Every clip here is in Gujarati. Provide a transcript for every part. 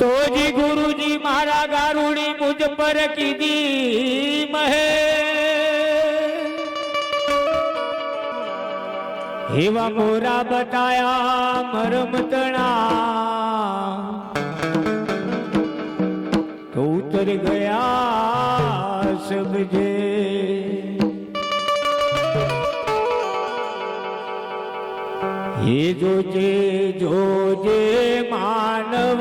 તોજી ગુરુજી મારા ગારુડી મુજ પર કીધી, મહે હેવા મોરા બતાયા મરમ તણા. તો ઉતર ગયા સબજે એ જોજે જોજે માનવ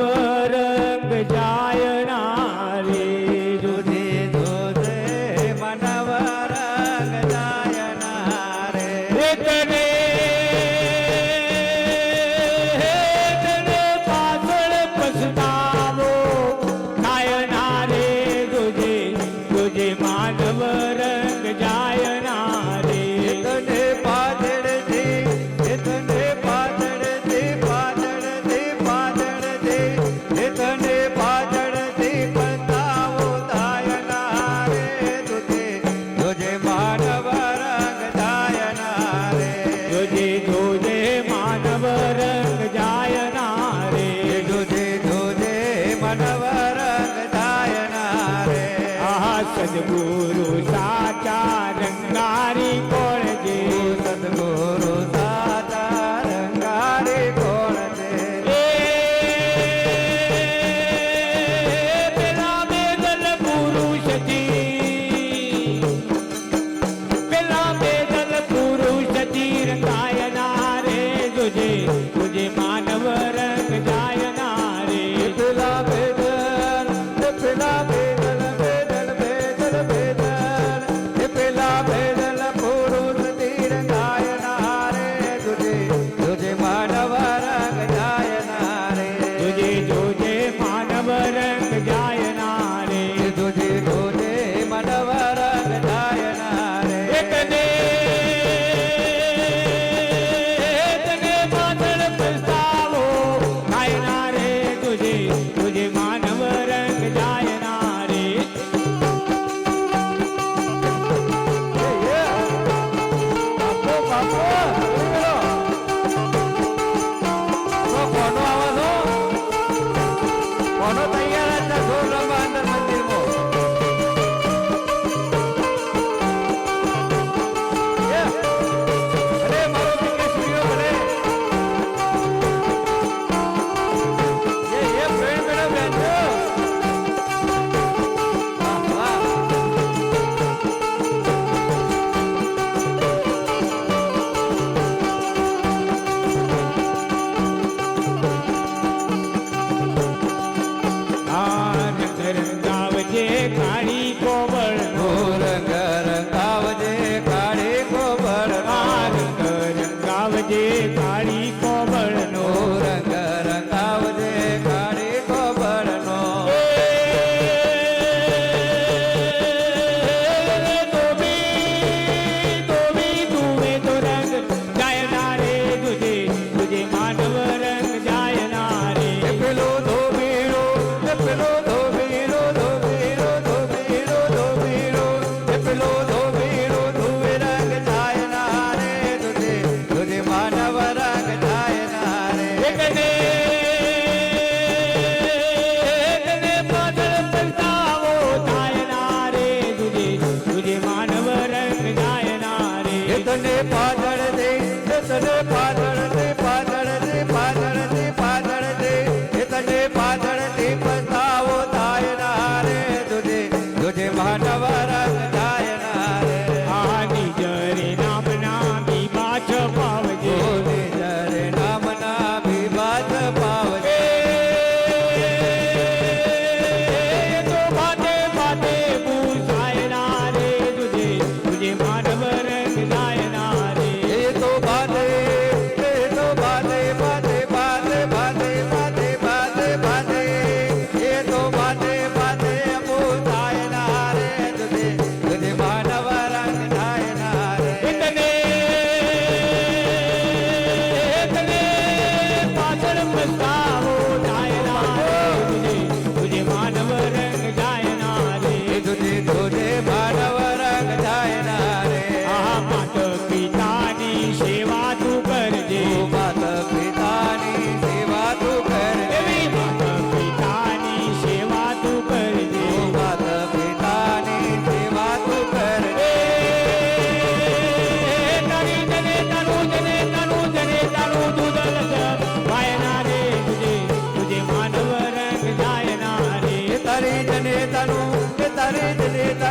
રંગ જાય ના રે. જોજે જોજે માનવ રંગ જાય ના રે. તને તને પાછળ પછતાવો. થાય ના રે જોજે જોજે માનવ સદગુરુ સાચા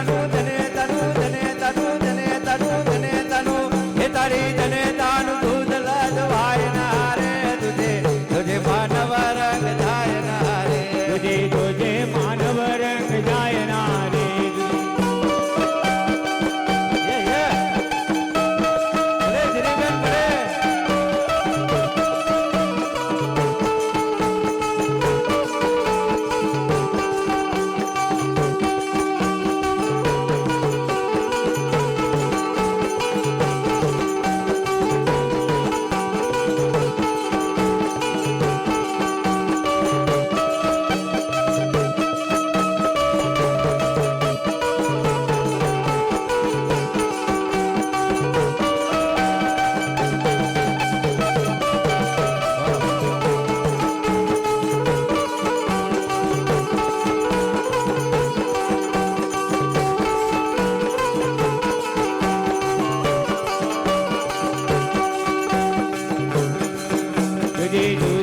Gracias. You.